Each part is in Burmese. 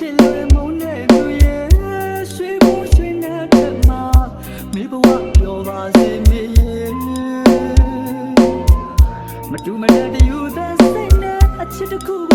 ချစ်လို့မုန်းတဲ့သူရဲ့ရွှေဘူးရွှေနဲ့တမမေဘဝပြောပါစေမေမတူမတဲ့တယူသက်စိတ်နဲ့အချစ်တစ်ခု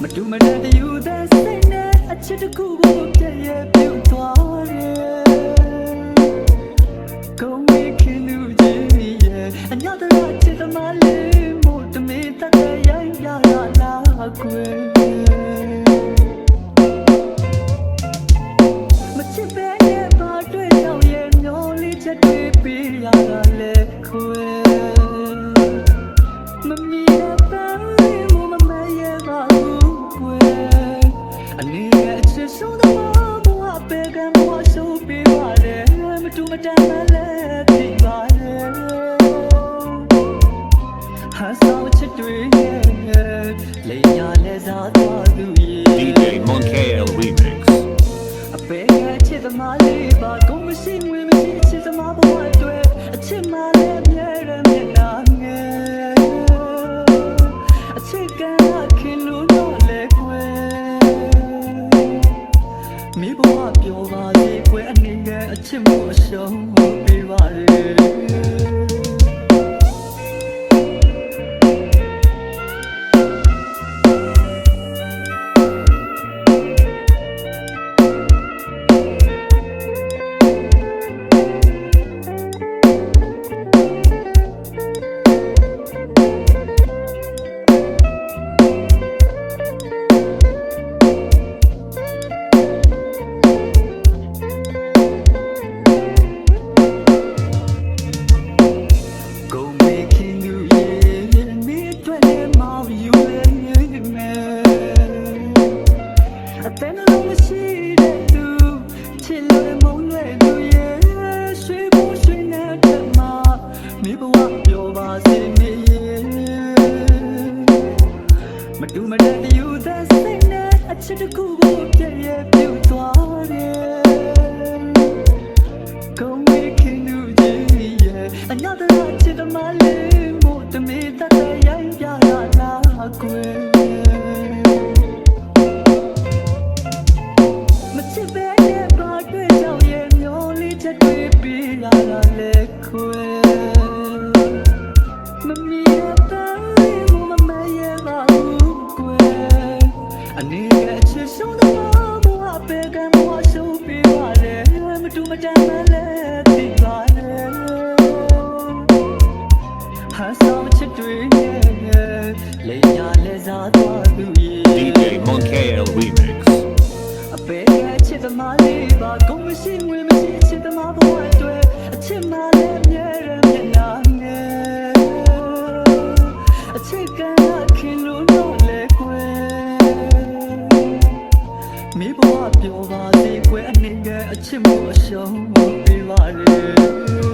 မတူမတန်တယူတဲ့စိတ်နဲ့အချစ်တစ်ခုကိုပြည့်ရပြုတ်သွားရဲ့ ပါတယ် ချစ်မှုအရှုံးပေးပါလေ ချစ်လို့မုန်းလွယ်သူရဲ့ရွှေဘိုးရွှေနေတဲ့မှာမိဘဝပြောပါစေမေမတူမတဲ့ယူတဲ့စိတ်နဲ့အချစ်တစ်ခုကိုပြည့်ရပြုတ်သွားတယ် Come making you yeah Another night in the male Mo te me ta ta ya ya ya la kwe Ma Ma tu ma ta ma le ti ba le ဟာဆောင်ချစ်တွေရဲ့လေညာလဲစားသွားသူရဲ့ DJ Monkey Remix. အပေရဲ့ချစ်သမားလေးပါကုန်မရှိငွေမရှိချစ်သမားဘဝအတွက်အချစ်မလည်းမြဲရမျက်နှာငယ်အချစ်ကခင်လို့တော့လေကွယ်မိဘဝ ပြောပါစေကွယ်အနည်းငယ်အချစ်မအရှုံးပေးပါလေ